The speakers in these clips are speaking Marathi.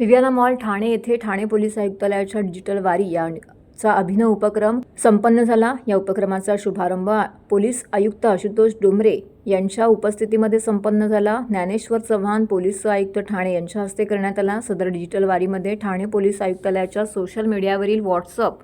विवियाना मॉल ठाणे येथे ठाणे पोलीस आयुक्तालयाच्या डिजिटल वारी याचा अभिनव उपक्रम संपन्न झाला. या उपक्रमाचा शुभारंभ पोलीस आयुक्त आशुतोष डोंबरे यांच्या उपस्थितीमध्ये संपन्न झाला. ज्ञानेश्वर चव्हाण पोलीस आयुक्त ठाणे यांच्या हस्ते करण्यात आला. सदर डिजिटल वारीमध्ये ठाणे पोलीस आयुक्तालयाच्या सोशल मीडियावरील व्हॉट्सअप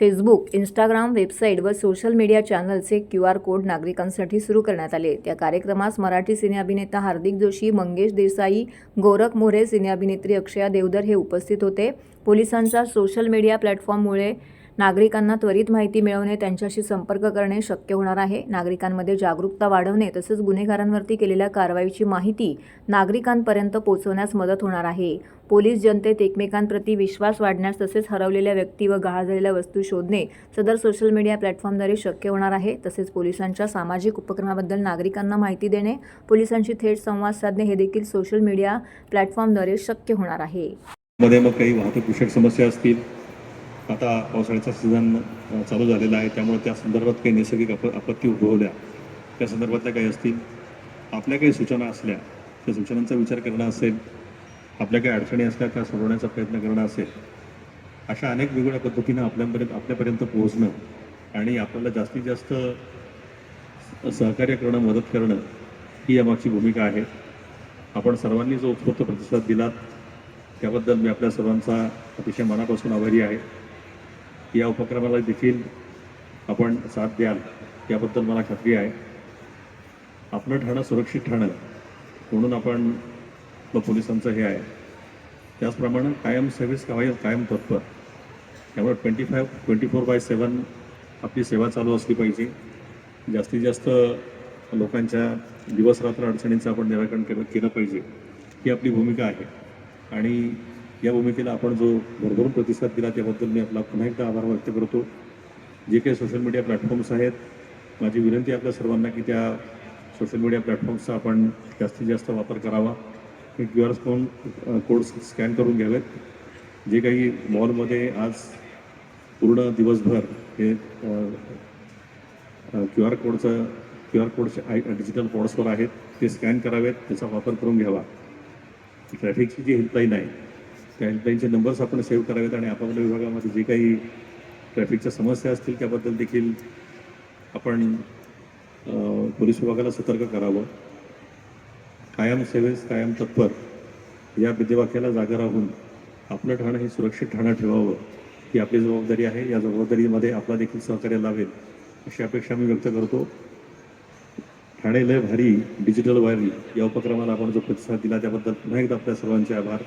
फेसबुक इंस्टाग्राम वेबसाईट व सोशल मीडिया चॅनलचे क्यू आर कोड नागरिकांसाठी सुरू करण्यात आले. त्या कार्यक्रमास मराठी सिने अभिनेता हार्दिक जोशी मंगेश देसाई गोरख मोरे सिने अभिनेत्री अक्षया देवधर हे उपस्थित होते. पोलिसांचा सोशल मीडिया प्लॅटफॉर्ममुळे नागरिकांना त्वरित माहिती मिळवणे त्यांच्याशी संपर्क करणे शक्य होणार आहे. नागरिकांमध्ये जागरूकता वाढवणे तसेच गुन्हेगारांवरती केलेल्या कारवाईची माहिती नागरिकांपर्यंत पोहोचवण्यास मदत होणार आहे. पोलीस जनतेत एकमेकांप्रती विश्वास वाढण्यास तसेच हरवलेल्या व्यक्ती व गहाळ झालेल्या वस्तू शोधणे सदर सोशल मीडिया प्लॅटफॉर्मद्वारे शक्य होणार आहे. तसेच पोलिसांच्या सामाजिक उपक्रमाबद्दल नागरिकांना माहिती देणे पोलिसांशी थेट संवाद साधणे हे देखील सोशल मीडिया प्लॅटफॉर्मद्वारे शक्य होणार आहे. मध्ये मग काही वाहतूक विषयक समस्या असतील आता पावसाळ्याचा सीझन चालू झालेला आहे. त्यामुळे त्या संदर्भात काही नैसर्गिक आप आपत्ती उद्भवल्या त्या संदर्भातल्या काही असतील आपल्या काही सूचना असल्या त्या सूचनांचा विचार करणं असेल आपल्या काही अडचणी असल्या त्या सोडवण्याचा प्रयत्न करणं असेल अशा अनेक वेगवेगळ्या पद्धतीनं आपल्यापर्यंत आपल्यापर्यंत पोहोचणं आणि आपल्याला जास्तीत जास्त सहकार्य करणं मदत करणं ही यामागची भूमिका आहे. आपण सर्वांनी जो उत्स्फूर्त प्रतिसाद दिलात त्याबद्दल मी आपल्या सर्वांचा अतिशय मनापासून आभारी आहे. या उपक्रमाला देखील आपण साथ द्याल याबद्दल मला खात्री आहे. आपलं ठाणं सुरक्षित ठाणं म्हणून आपण पोलिसांचं हे आहे. त्याचप्रमाणे कायम सर्व्हिस कायम कायम तत्पर. त्यामुळे twenty five twenty four by seven आपली सेवा चालू असली पाहिजे. जास्तीत जास्त लोकांच्या दिवसरात्र अडचणींचं आपण निराकरण केलं केलं पाहिजे. ही आपली भूमिका आहे. आणि या भूमिकेला आपण जो भरभरून प्रतिसाद दिला त्याबद्दल मी आपला पुन्हा एकदा आभार व्यक्त करतो. जे काही सोशल मीडिया प्लॅटफॉर्म्स आहेत माझी विनंती आपल्या सर्वांना की त्या सोशल मीडिया प्लॅटफॉर्म्सचा आपण जास्तीत जास्त वापर करावा. हे Q R phone code scan करून घ्यावेत. जे काही मॉलमध्ये आज पूर्ण दिवसभर हे क्यू आर कोडचं क्यू आर कोडचे आय डिजिटल कोड्सवर आहेत ते स्कॅन करावेत त्याचा वापर करून घ्यावा. ट्रॅफिकची जी हेल्पलाईन आहे हेल्पलाईनचे नंबर्स आपण सेव्ह करावेत आणि आपापल्या विभागामध्ये जे काही ट्रॅफिकच्या समस्या असतील त्याबद्दल देखील आपण पोलीस विभागाला सतर्क करावं. कायम सेवेस कायम तत्पर या विद्यवाक्याला जागा राहून आपलं ठाणं हे सुरक्षित ठाणं ठेवावं ही आपली जबाबदारी आहे. या जबाबदारीमध्ये आपला देखील सहकार्य लावेल अशी अपेक्षा मी व्यक्त करतो. ठाणे लय भारी डिजिटल वायरी या उपक्रमाला आपण जो प्रतिसाद दिला त्याबद्दल पुन्हा एकदा आपल्या सर्वांचे आभार.